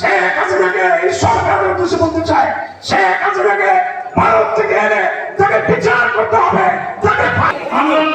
শেখ হাসিনাকে এই সরকারের উদ্দেশ্যে বলতে চাই শেখ হাসিনাকে ভারত থেকে এনে তাকে বিচার করতে হবে, তাকে আন্দোলন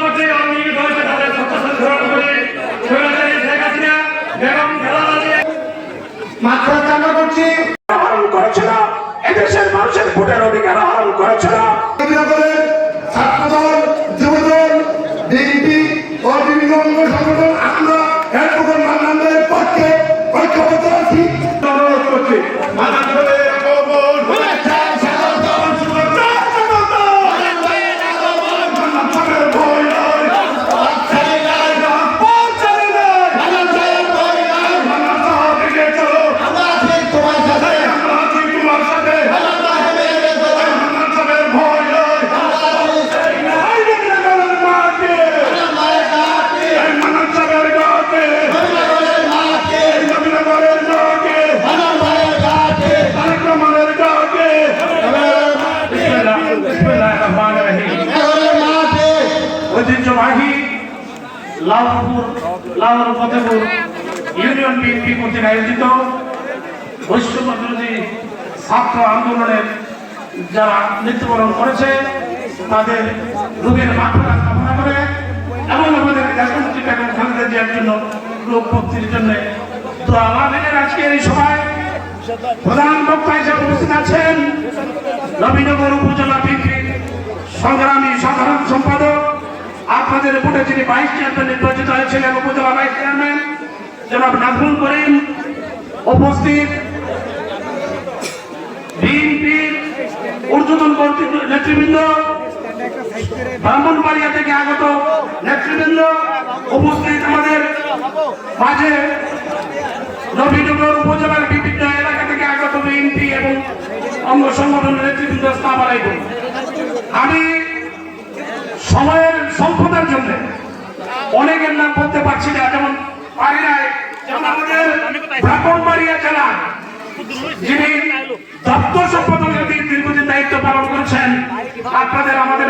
লালপুর লাল ফতেপুর ইউনিয়ন বিএনপি কর্তৃক আয়োজিত বিরোধী ছাত্র আন্দোলনের যারা মৃত্যুবরণ করেছে, তাদের রোগের মাত্রা কামনা করে এবং আমাদের দেশমন্ত্রী বেগম খালেদা জিয়ার জন্য লোক মুক্তির জন্য তো আমাদের আজকের এই সভায় প্রধান বক্তা হিসেবে উপস্থিত আছেন নবীনগর উপজেলা বিএনপির সংগ্রামী সাধারণ সম্পাদক আপনাদের ভোটে যিনি ভাইস চেয়ারম্যান নির্বাচিত হয়েছিলেন, উপজেলা ভাইস চেয়ারম্যান জনাব নাজমুল করিম উপস্থিত। বিএনপির ঊর্ধ্বতন নেতৃবৃন্দ, ব্রাহ্মণবাড়িয়া থেকে আগত নেতৃবৃন্দ উপস্থিত আমাদের মাঝে। নবীনগর উপজেলার বিভিন্ন এলাকা থেকে আগত বিএনপি এবং অঙ্গ সংগঠনের নেতৃবৃন্দ আলাইকুম। আমি সময়ের স্বল্পতার জন্য। অনেকের নাম বলতে পারছি না, যেমন আমাদের যিনি দীর্ঘদিন দায়িত্ব পালন করেছেন, আপনাদের আমাদের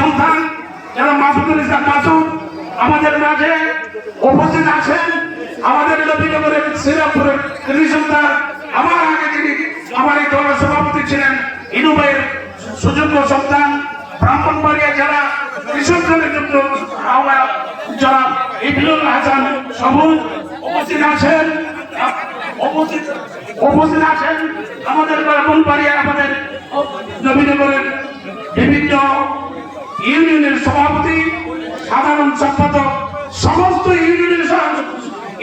সন্তান আমাদের মাঝে উপস্থিত আছেন, আমাদের নবীনগরের শ্রীরামপুরের সন্তান, আমার আগে যিনি আমার এই দলের সভাপতি ছিলেন, ইনুবাইয়ের সুযোগ্য সন্তান ব্রাহ্মণবাড়িয়া জেলা কৃষক দলের জন্য আহ্বায়ক জনাব ইবনুল হাসান সবুজ উপস্থিত আছেন। উপস্থিত আছেন আমাদের ব্রাহ্মণবাড়িয়া আমাদের নবীনগরের বিভিন্ন ইউনিয়নের সভাপতি, সাধারণ সম্পাদক, সমস্ত ইউনিয়নের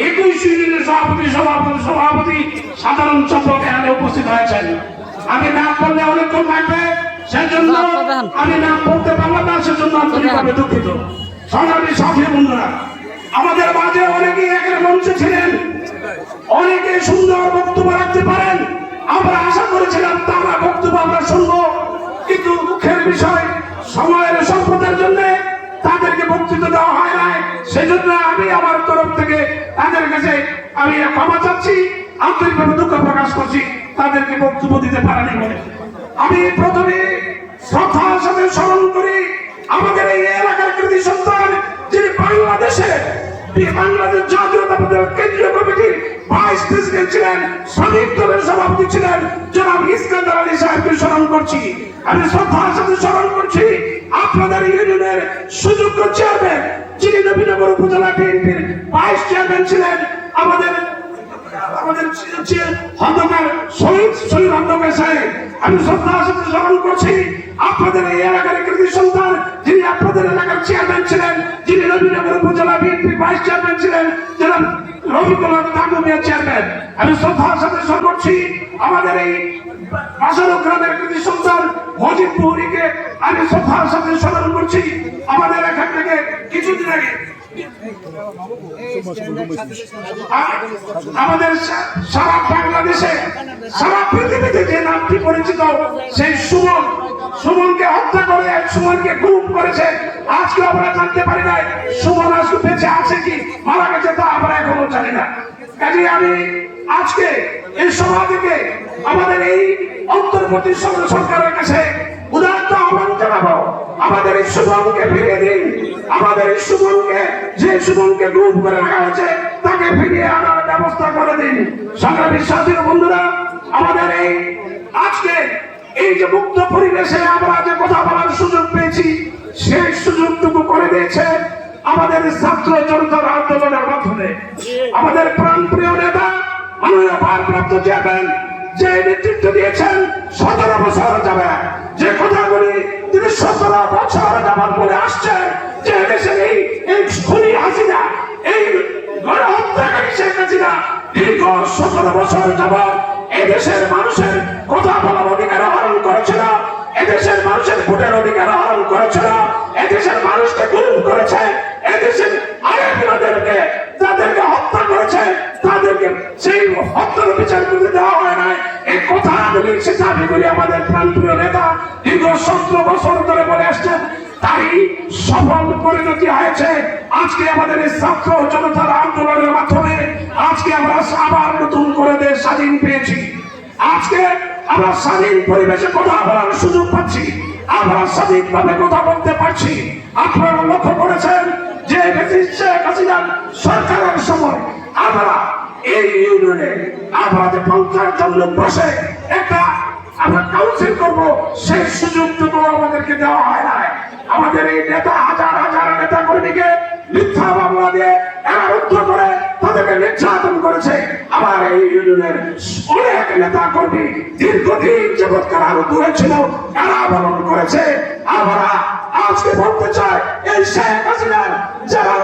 একুশ ইউনিয়নের সভাপতি সভাপতি সভাপতি, সাধারণ সম্পাদক এখানে উপস্থিত হয়েছেন। আমি নাম করলে অনেকক্ষণ লাগবে। সেজন্য আমি নাম বলতে পারলাম না সেজন্য আন্তরিকভাবে দুঃখিত। সংগ্রামী সাথী বন্ধুরা আমাদের মাঝে অনেকেই একের মঞ্চে ছিলেন অনেকে সুন্দর বক্তব্য রাখতে পারেন। আমরা আশা করেছিলাম তারা বক্তব্য আমরা শুনব কিন্তু দুঃখের বিষয় সময়ের স্বল্পতার জন্য তাদেরকে বক্তৃতা দেওয়া হয় নাই। সেজন্য আমি আমার তরফ থেকে তাদের কাছে আমি ক্ষমা চাচ্ছি আন্তরিকভাবে দুঃখ প্রকাশ করছি তাদেরকে বক্তব্য দিতে পারেনি বলে। আমি প্রথমে শ্রদ্ধার সাথে স্মরণ করি, আমাদের এই এলাকার কৃতি সন্তান যিনি বাংলাদেশে বাংলাদেশ জাতীয়তাবাদের কেন্দ্রীয় কমিটির ভাইস প্রেসিডেন্ট ছিলেন শ্রমিক দলের সভাপতি ছিলেন, জনাব ইস্কান্দার আলী সাহেবকে স্মরণ করছি। আমি শ্রদ্ধার সাথে স্মরণ করছি, আপনাদের ইউনিয়নের সুযোগ্য চেয়ারম্যান, যিনি নবীনগর উপজেলা বিএনপির ভাইস চেয়ারম্যান ছিলেন, আমাদের আমাদের যে খন্দকার শহীদ শহীদ খন্দকার সাহেব, আমি শ্রদ্ধার সাথে স্মরণ করছি। আপনাদের এই এলাকার কৃতি সন্তান যিনি আপনাদের এলাকার চেয়ারম্যান ছিলেন, যিনি নবীনগর উপজেলা বিএনপি ভাইস চেয়ারম্যান ছিলেন যারা রবিকুমার তাগুমিয়া চেয়ারম্যান আমি শ্রদ্ধার সাথে স্মরণ করছি। আমাদের এই বাসারো গ্রামের কৃতি সন্তান মজিদ পুহরিকে আমি শ্রদ্ধার সাথে স্মরণ করছি। আমাদের এখান থেকে কিছুদিন আগে আমাদের সারা বাংলাদেশে, সারা পৃথিবীতে যে নামটি পরিচিত, সেই সুমন। সুমনকে হত্যা করে, সুমনকে গ্রুপ করেছে। আজকে আমরা জানতে পারি নাই, সুমন আজকে বেঁচে আছে কি, মারা গেছে তা আমরা এখনও জানি না। কাজে আমি আজকে এই সভা থেকে আমাদের এই অন্তর্বর্তী সর- সরকারের কাছে উদাহরণ আহ্বান জানাব। আমাদের এই সুমনকে ফিরিয়ে দিন। আমাদের এই সুমনকে যে সুমনকে গুম করে রাখা হয়েছে, তাকে ফিরিয়ে আনার ব্যবস্থা করে দিন। সাথী ও বন্ধুরা, আমাদের এই আজকে এই যে মুক্ত পরিবেশে আমরা যে কথা বলার সুযোগ পেয়েছি, সেই সুযোগটুকু করে দিয়েছে আমাদের ছাত্র জনতার আন্দোলনের মাধ্যমে। আমাদের প্রাণ প্রিয় নেতা, মাননীয় ভারপ্রাপ্ত চেয়ারম্যান যে নেতৃত্ব দিয়েছেন, সতেরো বছর যাবে। যে কথাগুলি তিনি সতেরো বছর যাবার পরে আসছেন যে দেশের এই এই খুনি হাসিনা, এই এদেশের মানুষের কথা অধিকার করেছিল, এদেশের মানুষের অধিকার এদেশের মানুষকে করেছে যাদেরকে হত্যা করেছে, তাদেরকে সেই হত্যার বিচার করতে দেওয়া সে দাবিগুলি আমাদের প্রাণপ্রিয় নেতা দীর্ঘ সতেরো বছর ধরে বলে আসছেন, তাই সফল পরিণতি হয়েছে। আজকে আমাদের এই ছাত্র জনতার আন্দোলনের মাধ্যমে আজকে আমরা আবার নতুন করে দেশ স্বাধীন পেয়েছি। আজকে আমরা স্বাধীন পরিবেশে কথা বলার সুযোগ পাচ্ছি। আমরা স্বাধীনভাবে কথা বলতে পারছি। আপনারা লক্ষ্য করেছেন যে শেখ হাসিনার সরকারের সময় আমরা এই ইউনিয়নে যে পঞ্চায়েত জন্য বসে একটা আমরা কাউন্সিল করব, সেই সুযোগটুকু আমাদেরকে দেওয়া হয় না আমাদের এই নেতা, হাজার হাজার নেতা কর্মীকে মিথ্যা মামলা দিয়ে একারুদ্ধ করে তাদেরকে নির্যাতন করেছে। আমার এই ইউনিয়নের অনেক নেতা কর্মী দীর্ঘদিন যাবৎ কারারুদ্ধ হয়েছিল কারাবরণ করেছে। আমরা আজকে বলতে চাই, এই শেখ হাসিনার যারা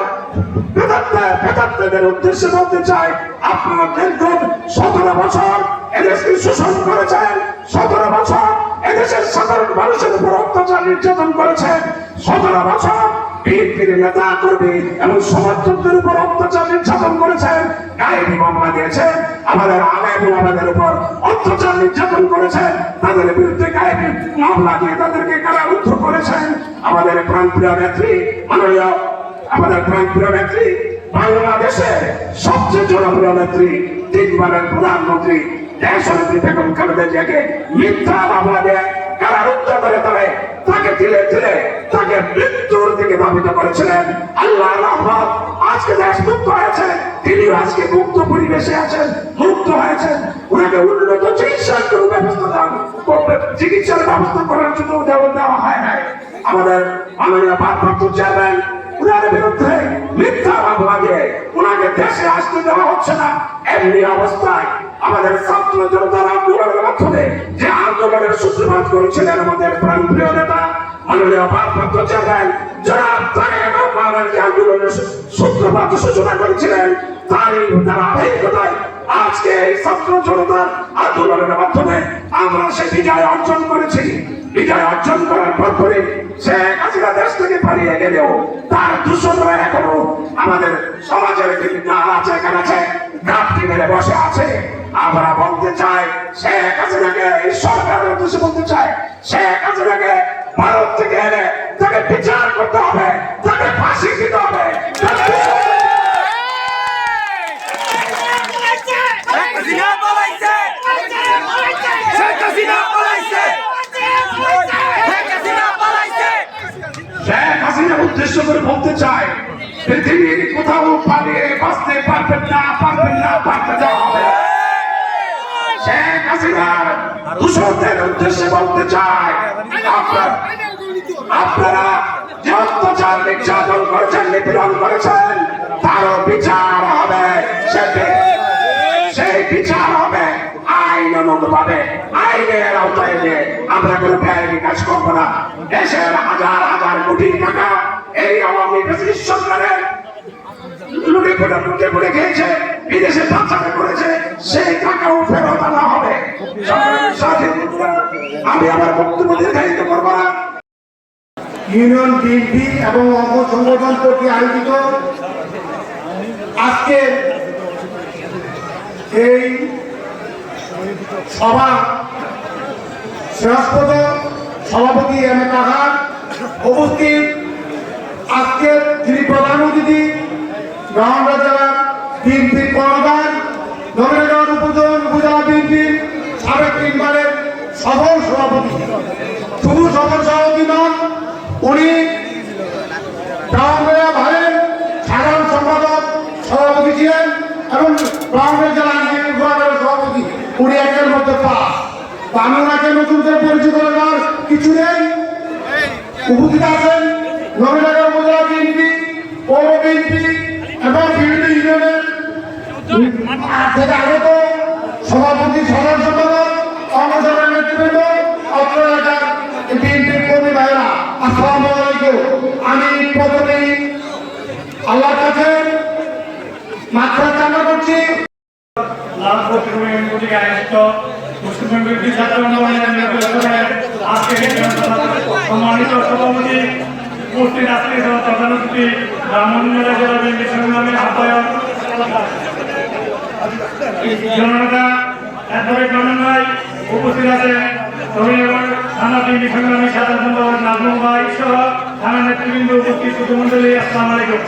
বেদাত্তা- উদ্দেশ্যে বলতে চাই, আপনারা দেখুন সতেরো বছর এদেশকে শোষণ করেছেন, সতেরো বছর এদেশের সাধারণ মানুষের উপর অত্যাচার নির্যাতন করেছেন, সতেরো বছর আমাদের আমাদের উপর অত্যাচার নির্যাতন করেছেন, তাদের বিরুদ্ধে গায়েবী মামলা দিয়ে তাদেরকে আমাদের প্রাণপ্রিয় নেত্রী মাননীয় আমাদের প্রাণপ্রিয় নেত্রী, বাংলাদেশের সবচেয়ে জনপ্রিয় নেত্রী, তিনবারের প্রধানমন্ত্রী, দেশনেত্রী বেগম খালেদা জিয়াকে মিথ্যা মামলা দিয়ে কারারুদ্ধ করে তাকে তাকে মৃত্যুর দিকে ধাবিত করেছিলেন। আল্লাহ রহমত, আজকে দেশ মুক্ত হয়েছে তিনি আজকে মুক্ত পরিবেশে আছেন, মুক্ত হয়েছেন। ওনাকে উন্নত চিকিৎসার ব্যবস্থা করবে চিকিৎসার ব্যবস্থা করার জন্য দেওয়া দেওয়া হয় নাই। আমাদের চেয়ারম্যান উনার বিরুদ্ধে মিথ্যা মামলা উনাকে দেশে আসতে দেওয়া হচ্ছে না। এমনি অবস্থায় আমাদের ছাত্র জনতার আন্দোলনের মাধ্যমে যে আন্দোলনের সূত্রপাত করেছিলেন আমাদের প্রাণপ্রিয় নেতা, মাননীয় ভারপ্রাপ্ত চেয়ারম্যান জনাব তারেক রহমানের আন্দোলনের সূত্রপাত সূচনা করেছিলেন, তারই ধারাবাহিকতায় আজকে এই ছাত্র জনতার আন্দোলনের মাধ্যমে আমরা সে বিজয় অর্জন করেছি। বিজয় অর্জন করার পর দেশ থেকে পালিয়ে গেলেও তার এখনও আমাদের সমাজের বিভিন্ন আছে, এখানে আছে ঘাটতি মেরে বসে আছে। আমরা বলতে চাই শেখ হাসিনাকে এই সরকারের উদ্দেশ্যে বলতে চাই শেখ হাসিনাকে ভারত থেকে এনে তাকে বিচার করতে হবে, তাকে ফাঁসি দিতে হবে তাকে শেখ হাসিনা পলাইছে শেখ হাসিনা পলাইছে শেখ হাসিনা পলাইছে শেখ হাসিনার উদ্দেশ্য করে বলতে চাই পৃথিবীর কোথাও পালিয়ে বাঁচতে পারবেন না পারবেন না পারতে দেওয়া হবে না। শেখ হাসিনার দূষণদের উদ্দেশ্যে বলতে চাই, আপনার নির্যাতন করেছেন, নিপীড়ন করেছেন, তারও বিচার হবে সেই বিচার হবে, আইন অনুগভাবে আইনের আওতায় নিয়ে আমরা কোনো ব্যয়নি কাজ করব না। দেশের হাজার হাজার কোটি টাকা এই আওয়ামী ব্রিটিশ সরকারের বক্তব্য না। ইউনিয়ন বিএনপি এবং আজকে এই সভা শ্রেষ্ঠপদ সভাপতি এম এ কাহার উপস্থিত আজকের যিনি প্রধান অতিথি গাঁওয়া জেলা বিএনপির কর্মদান নবীনগর উপজেলা উপজেলা বিএনপির সাবেক তিনবারের সফল সভাপতি। শুধু সফল সভাপতি নন, উনি টাউনবেড়া ভাইয়ের সাধারণ সম্পাদক সভাপতি ছিলেন উনি একের মধ্যে পাস তা ওনাকে পরিচিত করার কিছু নেই। উপস্থিত আছেন নবীনগর উপজেলা বিএনপি, পৌর বিএনপি এবং বিভিন্ন ইউনিয়নের আগত সভাপতি, সাধারণ সম্পাদক কর্মসভার নেতৃবৃন্দ অত্র এলাকার বিএনপির কর্মী ভাইরা আসসালামু আলাইকুম। আমি প্রথমেই আল্লাহর কাছে মাত্রা কামনা করছি। লালপুর তৃণমূল আয়োজিত সম্মানিত সভাপতি উপস্থিত আজকে প্রধান অতিথি ব্রাহ্মণবাড়িয়া জেলা বিএনপি সংগ্রামের আহ্বায়ক। জননেতা রমন ভাই উপস্থিত আছেন। থানা বিএনপি সংগ্রামী থানা নেতৃবৃন্দ উপস্থিত সুধুমন্ডলী আসসালামু আলাইকুম।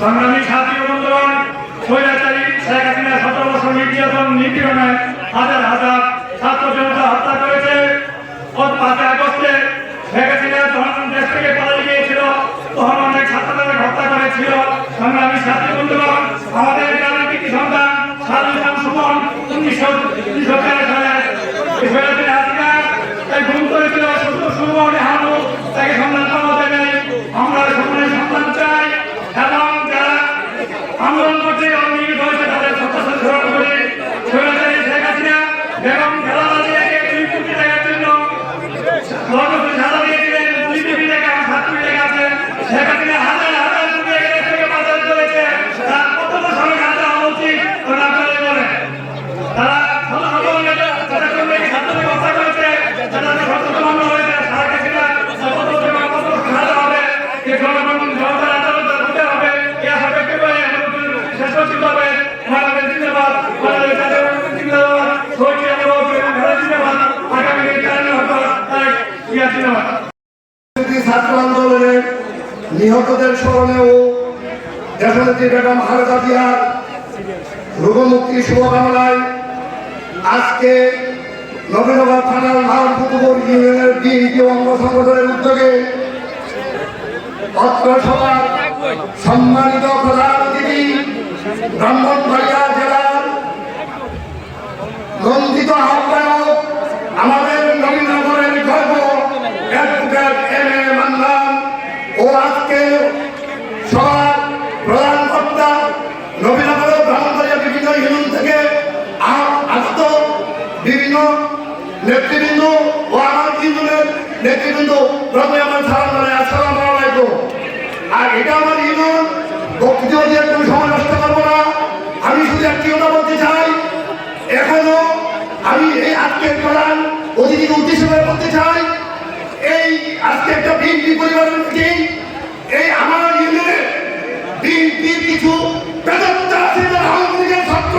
সংগ্রামী সাথী বন্ধুগণ, স্বৈরাচারী শেখ হাসিনা সতেরো বছর নির্যাতন নিপীড়নে হাজার হাজার ছাত্র জনতা হত্যা করেছে। ওর দেশ থেকে তখন ছাত্রদের হত্যা করেছিল। আমাদের গ্রামের সন্তান সাধু সুমন, উনিশশো উনিশশো তেরো সালে এই স্বৈরাচারী হাসিনা তাই গুম করেছিল শুধু সুমন হানু তাকে সন্ধান পাওয়া যাবে আমরা সুমনের সন্ধান চাই এবং যারা আন্দোলন করছে অনিয়মিত হয়েছে তাদের সত্যাসত্য স্মরণ করে স্বৈরাচারী শেখ হাসিনা বেগম খালেদা জিয়াকে দুই কোটি টাকার জন্য গণতন্ত্র সাজা দিয়েছিলেন দুই কোটি টাকা সাত কোটি টাকা আছে শেখ হাসিনা হাজার হাজার কোটি টাকা দেশ থেকে পাচার করেছে তার কত বছর কাজে হওয়া উচিত ওরা আপনারা বলেন তারা শত শত নেতা যারা কর্মীকে ছাত্রদের হত্যা করেছে যাদের সচেতন হয়েছে সারা কাছিনা কত টাকা কত সাজা হবে যে জনগণ জনতার আদালত হতে হবে এ আশা ব্যক্ত করে শেষ করতে হবে বাংলাদেশ জিন্দাবাদ বাংলাদেশ জাতীয় জিন্দাবাদ শহীদ জিন্দাবাদ ভারত জিন্দাবাদ আগামী দিনে কারণে হতো তাই ইয়া জিন্দাবাদ বিরোধী নিহতদের স্মরণে ও দেশনেত্রী বেগম রোগমুক্তির শুভকামনায় আজকে নবীনগর থানার লালপুকুর ইউনিয়নের বিএনপি অঙ্গ সংগঠনের উদ্যোগে অত্র সম্মানিত প্রধান অতিথি ব্রাহ্মণবাড়িয়া নন্দিত আহ্বায়ক আমাদের নবীনগরের গর্ব, অ্যাডভোকেট এম এ মান্নান ও আজকে সবার প্রধান নবীনগর ব্রাহ্মণবাড়িয়া বিভিন্ন ইউনিয়ন থেকে আগত বিভিন্ন নেতৃবৃন্দ ও আমার ইউনিয়নের নেতৃবৃন্দ, প্রথমে আমার সালাম জানাই, আসসালামু আলাইকুম। আর এটা আমার ইউনিয়ন বক্তৃতা দিয়ে কোনো সময় নষ্ট করব না আমি শুধু একটি কথা বলতে চাই এখনও আমি এই আজকের প্রধান অতিথির উদ্দেশ্য করে বলতে চাই, এই আজকে একটা বিএনপি পরিবারের মিটিং, এই আমার ইউনিয়নে বিএনপির কিছু বেদত্তা আছে যারা আওয়ামী লীগের ছাত্র